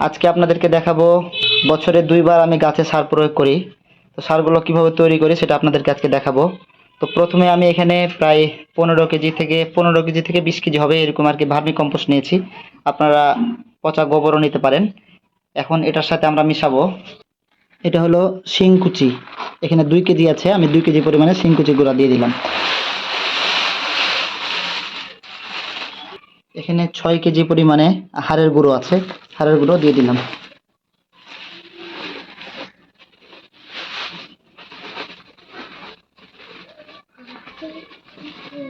আজকে আপনাদেরকে দেখাবো, বছরে দুইবার আমি গাছে সার প্রয়োগ করি। তো সারগুলো কীভাবে তৈরি করি সেটা আপনাদেরকে আজকে দেখাবো। তো প্রথমে আমি এখানে প্রায় পনেরো কেজি থেকে, পনেরো কেজি থেকে বিশ কেজি হবে এরকম আর কি ভার্মি কম্পোস্ট নিয়েছি। আপনারা পচা গোবরও নিতে পারেন। এখন এটার সাথে আমরা মিশাবো। এটা হলো শিংকুচি। এখানে দুই কেজি আছে, আমি দুই কেজি পরিমাণে শিংকুচি গুঁড়া দিয়ে দিলাম। এখানে ছয় কেজি পরিমাণে হাড়ের গুঁড়ো আছে। হাড়ের গুঁড়ো দিয়ে দিলাম।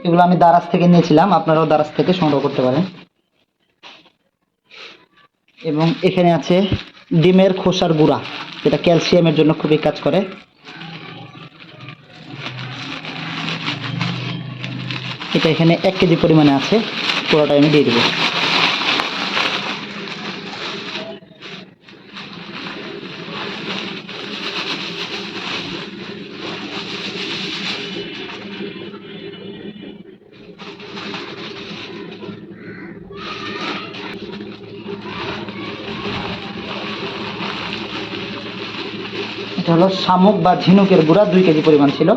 এগুলো আমি দারাজ থেকে নিয়েছিলাম, আপনারাও দারাজ থেকে সংগ্রহ করতে পারেন। এবং এখানে আছে ডিমের খোসার গুঁড়া, যেটা ক্যালসিয়ামের জন্য খুবই কাজ করে। এটা এখানে এক কেজি পরিমাণে আছে পুরোটা আমি দিয়ে দেবো। এটা হলো শামুক বা ঝিনুকের গুঁড়া, দুই কেজি পরিমাণ ছিল।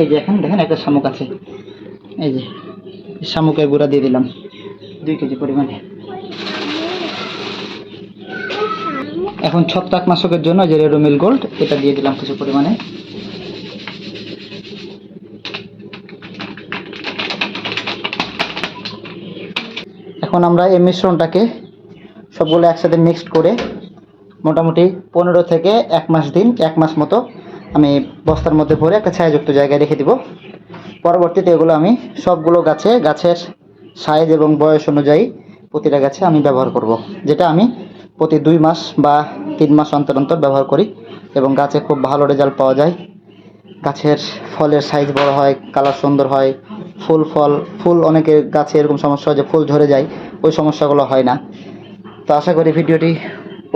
এই যে এখন দেখেন একটা শামুক আছে। এই যে শামুকের গুঁড়া দিয়ে দিলাম, দুই কেজি পরিমাণে। এখন ছত্রাক নাশকের জন্য যে রেডোমিল গোল্ড, এটা দিয়ে দিলাম কিছু পরিমাণে। এখন আমরা এই মিশ্রণটাকে সবগুলো একসাথে মিক্সড করে মোটামুটি পনেরো থেকে এক মাস দিন, এক মাস মতো আমি বস্তার মধ্যে ভরে একটা ছায়াযুক্ত জায়গায় রেখে দিব পরবর্তীতে এগুলো আমি সবগুলো গাছে, গাছের সাইজ এবং বয়স অনুযায়ী প্রতিটা গাছে আমি ব্যবহার করব। যেটা আমি প্রতি দুই মাস বা তিন মাস অন্তর অন্তর ব্যবহার করি এবং গাছে খুব ভালো রেজাল্ট পাওয়া যায় গাছের ফলের সাইজ বড় হয় কালার সুন্দর হয়, ফুল ফল, ফুল অনেকের গাছে এরকম সমস্যা হয় যে ফুল ঝরে যায়, ওই সমস্যাগুলো হয় না তো আশা করি ভিডিওটি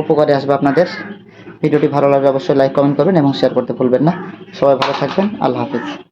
উপকারে আসবে আপনাদের। ভিডিওটি ভালো লাগলে অবশ্যই লাইক কমেন্ট করবেন এবং শেয়ার করতে ভুলবেন না। সবাই ভালো থাকবেন। আল্লাহ হাফিজ।